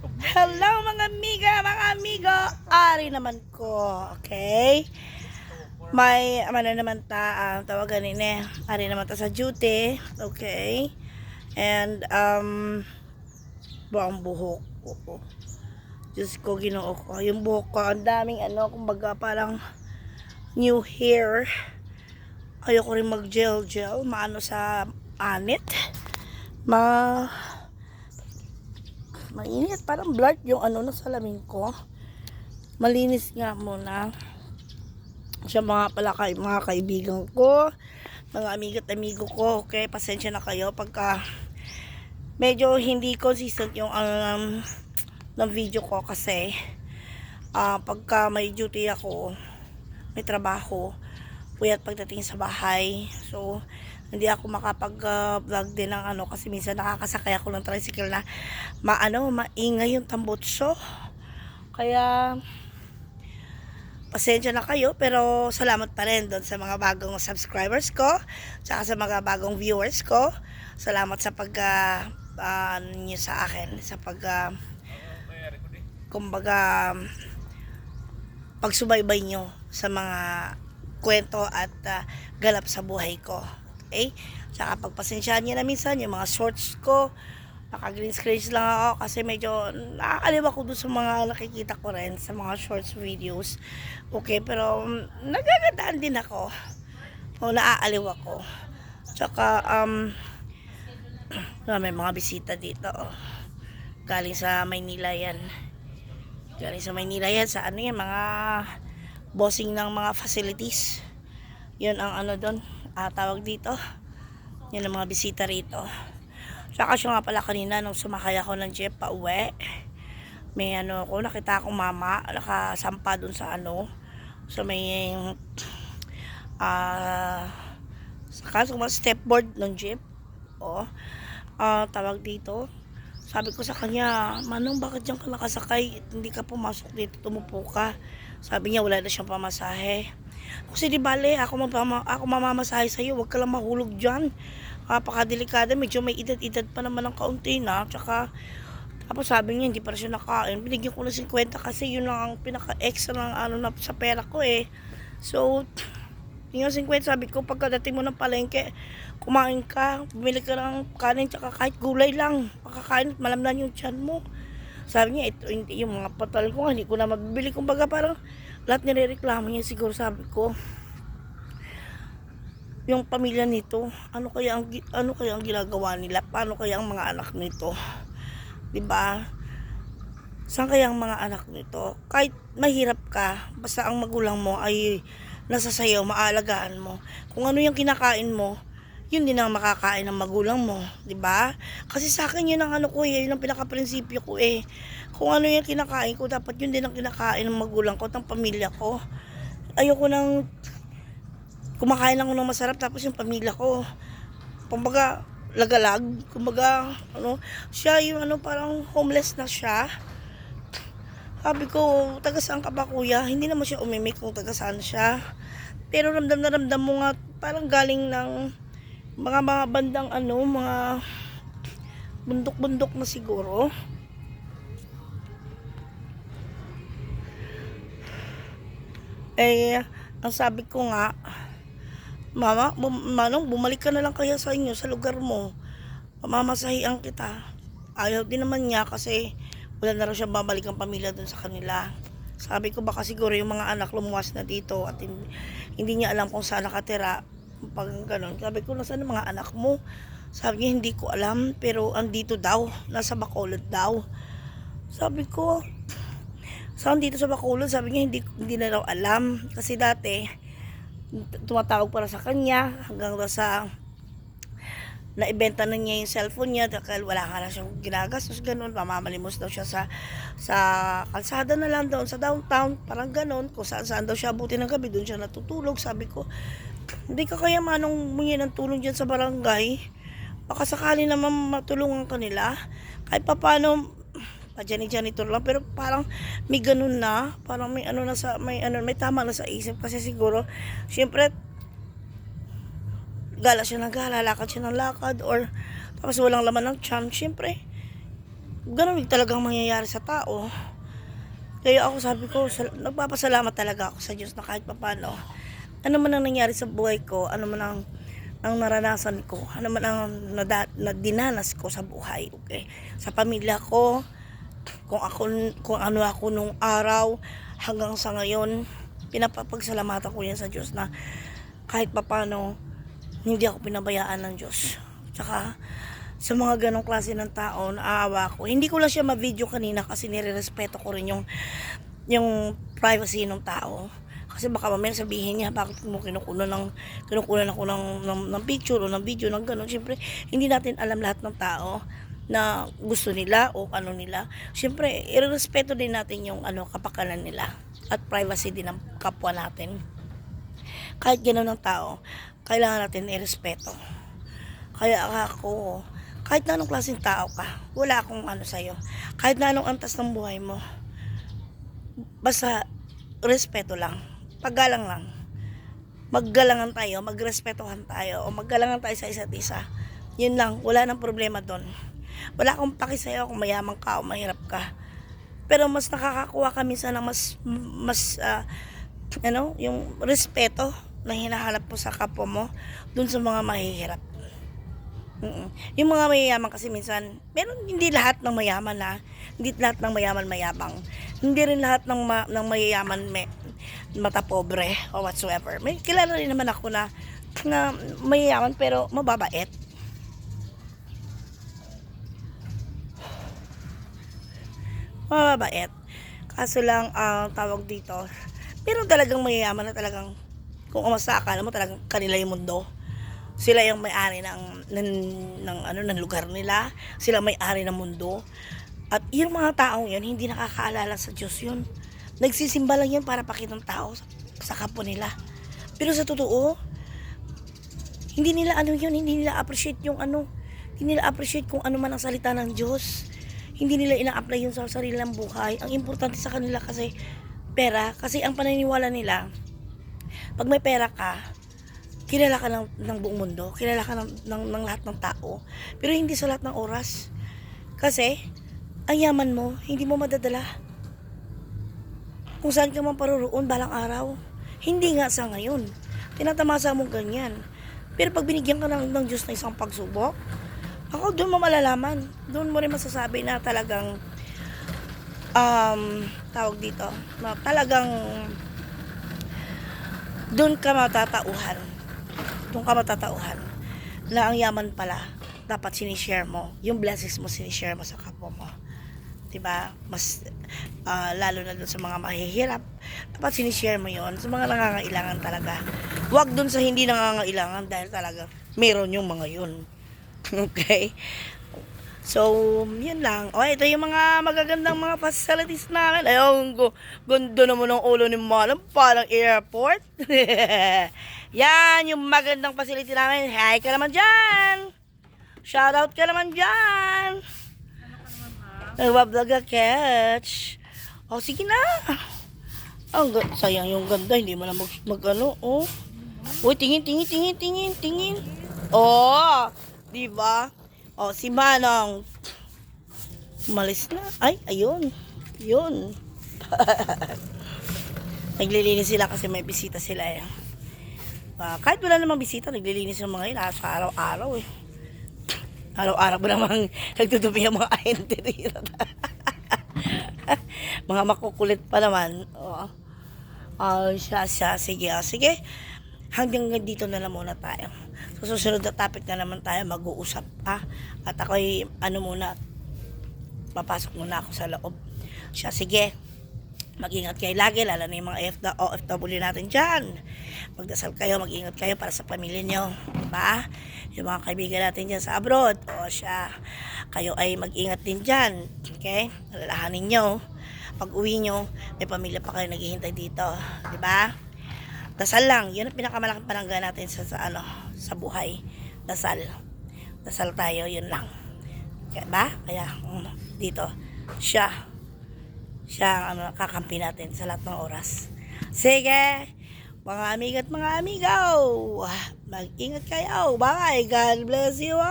Hello mga amiga, mga amigo. Ari naman ko, okay? May, ano naman ta, ang tawagan ni ne. Ari naman ta sa duty, okay? And, um, buang buhok ko. Diyos ko, ginoo ko. Yung buhok ko, ang daming ano, kumbaga parang new hair. Ayoko rin mag-gel-gel, maano sa anit. Ma mainit. Parang blurred yung ano na salamin ko. Malinis nga muna. Siya mga pala kay mga kaibigan ko, mga amigo at amigo ko. Okay, pasensya na kayo pagka medyo hindi consistent yung um, ng video ko kasi ah, pagka may duty ako, may trabaho, puyat pagdating sa bahay. So, hindi ako makapag-vlog din ng ano kasi minsan nakakasakay ako ng tricycle na maano, maingay yung tambutso. Kaya pasensya na kayo pero salamat pa rin doon sa mga bagong subscribers ko tsaka sa mga bagong viewers ko. Salamat sa pag uh, uh, nyo sa akin sa pag uh, kumbaga pagsubaybay nyo sa mga kwento at uh, galap sa buhay ko. Okay? Tsaka pagpasensyahan nyo na minsan yung mga shorts ko, naka green screen lang ako kasi medyo nakakaliw ako doon sa mga nakikita ko rin sa mga shorts videos. Okay, pero um, nagagandaan din ako. O naaaliw ako. Tsaka, um, may mga bisita dito. Galing sa Maynila yan. Galing sa Maynila yan. Sa ano yan, mga bossing ng mga facilities. Yun ang ano doon, ah, tawag dito. Yan ang mga bisita rito. Saka siya nga pala kanina nung sumakay ako ng jeep pa uwi. May ano ako, nakita akong mama, nakasampa dun sa ano, sa may ah sa kaso mga stepboard ng jeep. O, ah tawag dito. Sabi ko sa kanya, Manong, bakit diyan ka nakasakay? Hindi ka pumasok dito, tumupo ka. Sabi niya, wala na siyang pamasahe. Kasi di bale, ako, mapama, ako mamamasahe sa'yo, huwag ka lang mahulog dyan. Napakadelikado, medyo may edad-edad pa naman ng kaunti na. Tsaka, tapos sabi niya, hindi pa siya nakain. Binigyan ko na 50 kasi yun lang ang pinaka-extra ng ano na sa pera ko eh. So, yung 50, sabi ko, pagkadating mo ng palengke, kumain ka, bumili ka ng kanin, tsaka kahit gulay lang, makakain malamnan yung tiyan mo. Sabi niya, ito, hindi, yung mga patal ko, hindi ko na mabibili. Kumbaga, parang lahat nirereklamo niya siguro, sabi ko. Yung pamilya nito, ano kaya ang, ano kaya ang ginagawa nila? Paano kaya ang mga anak nito? 'Di ba? Saan kaya ang mga anak nito? Kahit mahirap ka, basta ang magulang mo ay nasa sayo, maalagaan mo. Kung ano yung kinakain mo, yun din ang makakain ng magulang mo, 'di ba? Kasi sa akin yun ang ano ko, eh, yun ang pinaka-prinsipyo ko eh. Kung ano yung kinakain ko, dapat yun din ang kinakain ng magulang ko, ng pamilya ko. Ayoko nang kumakain lang ako ng masarap tapos yung pamilya ko. Kumbaga, lagalag. Kumbaga, ano, siya yung ano, parang homeless na siya. Sabi ko, taga saan ka ba kuya? Hindi naman siya umimik kung taga saan siya. Pero ramdam na ramdam mo nga, parang galing ng mga mga bandang ano, mga bundok-bundok na siguro. Eh, ang sabi ko nga, Mama, bum, manong, bumalik ka na lang kaya sa inyo, sa lugar mo. Mamamasahian kita. Ayaw din naman niya kasi wala na raw siya babalik ang pamilya dun sa kanila. Sabi ko baka siguro yung mga anak lumuwas na dito at hindi, hindi niya alam kung saan nakatira. Pag ganun. Sabi ko, nasaan mga anak mo? Sabi niya, hindi ko alam, pero andito daw. Nasa Bacolod daw. Sabi ko, saan dito sa Bacolod? Sabi niya, hindi, hindi na daw alam. Kasi dati, tumatawag para sa kanya hanggang sa naibenta na niya yung cellphone niya dahil wala nga na siyang ginagastos ganun mamamalimos daw siya sa sa kalsada na lang doon sa downtown parang ganun kung saan saan daw siya abuti ng gabi doon siya natutulog sabi ko hindi ka kaya manong mungi ng tulong dyan sa barangay. Baka sakali naman matulungan ka nila. Kahit pa paano pa janitor lang. Pero parang may ganun na. Parang may ano na sa may ano may tama na sa isip. Kasi siguro syempre gala siya ng gala lakad siya ng lakad or tapos walang laman ng tiyan. Syempre ganun talagang mangyayari sa tao. Kaya ako sabi ko, sal- nagpapasalamat talaga ako sa Diyos na kahit papano. Ano man ang nangyari sa buhay ko, ano man ang, ang naranasan ko, ano man ang nada, na dinanas ko sa buhay, okay? Sa pamilya ko, kung ako kung ano ako nung araw hanggang sa ngayon, pinapapagsalamatan ko yan sa Diyos na kahit papano hindi ako pinabayaan ng Diyos. Tsaka sa mga ganong klase ng tao, naaawa ko. Hindi ko lang siya ma-video kanina kasi nire-respeto ko rin yung, yung privacy ng tao. Kasi baka mamaya sabihin niya, bakit mo kinukunan ng, kinukunan ng, ng, ng picture o ng video ng gano'n. Siyempre, hindi natin alam lahat ng tao na gusto nila o ano nila. Siyempre, irerespeto din natin yung ano, kapakanan nila at privacy din ng kapwa natin. Kahit gano'n ng tao, kailangan natin irespeto. Kaya ako, kahit na anong klaseng tao ka, wala akong ano sa'yo. Kahit na anong antas ng buhay mo, basta respeto lang. Paggalang lang. Maggalangan tayo, magrespetohan tayo, o maggalangan tayo sa isa't isa. Yun lang, wala nang problema doon. Wala akong paki sa'yo kung mayaman ka o mahirap ka. Pero mas nakakakuha ka minsan ng mas, mas, ah, ano, yung respeto na hinahanap mo sa kapwa mo dun sa mga mahihirap. Mm-mm. Yung mga mayayaman kasi minsan, meron hindi lahat ng mayaman na, hindi lahat ng mayaman mayabang. Hindi rin lahat ng, ma, ng mayayaman may, mata pobre o whatsoever. May kilala rin naman ako na, na mayayaman pero mababait. Mababait. Kaso lang, ang tawag dito, meron talagang mayayaman na talagang, kung umasa akala mo talagang kanila yung mundo sila yung may-ari ng, ng, ng, ano, ng lugar nila. Sila may-ari ng mundo. At yung mga taong yun, hindi nakakaalala sa Diyos yun. Nagsisimba lang yun para pakitang tao sa, sa kapwa nila. Pero sa totoo, hindi nila ano yun, hindi nila appreciate yung ano, hindi nila appreciate kung ano man ang salita ng Diyos. Hindi nila ina-apply yun sa sarilang buhay. Ang importante sa kanila kasi pera, kasi ang paniniwala nila, pag may pera ka, kilala ka ng, ng buong mundo, kilala ka ng, ng, ng lahat ng tao, pero hindi sa lahat ng oras. Kasi, ang yaman mo, hindi mo madadala. Kung saan ka man paroroon balang araw. Hindi nga sa ngayon. Tinatamasa mo ganyan. Pero pag binigyan ka ng, ng Diyos na isang pagsubok, ako doon mo malalaman. Doon mo rin masasabi na talagang um, tawag dito, na talagang doon ka matatauhan doon ka matatauhan na ang yaman pala dapat sinishare mo yung blessings mo sinishare mo sa kapwa mo 'di ba mas ah, lalo na doon sa mga mahihirap dapat sinishare mo yon sa mga nangangailangan talaga wag doon sa hindi nangangailangan dahil talaga meron yung mga yun okay So, yun lang. O, ito yung mga magagandang mga facilities namin. Ayun, gu- ganda naman ng ulo ni Manang, parang airport. Yan, yung magandang facility namin. Hi ka naman dyan. Shoutout ka naman dyan. Nagbablog ka, catch. O, sige na. Ang ga- sayang yung ganda, hindi mo na mag, mag ano, oh. Uy, tingin, tingin, tingin, tingin, tingin. Oh, di ba? Oh, si Manong. Umalis na. Ay, ayun. Yun. naglilinis sila kasi may bisita sila eh. Ah, kahit wala namang bisita, naglilinis yung mga yun. ah, araw-araw eh. Araw-araw ba namang nagtutupi ang mga ahente dito. mga makukulit pa naman. Oo. Oh, siya, siya. Sige, ah, sige. Hanggang dito na lang muna tayo. Sa susunod na topic na naman tayo mag-uusap pa. At ako'y ano muna, papasok muna ako sa loob. Siya, sige. Mag-ingat kayo lagi, lalo na yung mga FW, OFW natin dyan. Magdasal kayo, mag-ingat kayo para sa pamilya nyo. Diba? Yung mga kaibigan natin dyan sa abroad. O siya, kayo ay mag-ingat din dyan. Okay? Alalahanin nyo. Pag uwi nyo, may pamilya pa kayo naghihintay dito. Diba? Dasal lang. Yun ang pinakamalaking panangga natin sa, sa ano, sa buhay. Dasal. Dasal tayo, yun lang. Kaya ba? Kaya, mm, dito, siya, siya ang ano, kakampi natin sa lahat ng oras. Sige, mga amiga at mga amigaw, mag-ingat kayo. Bye! God bless you all!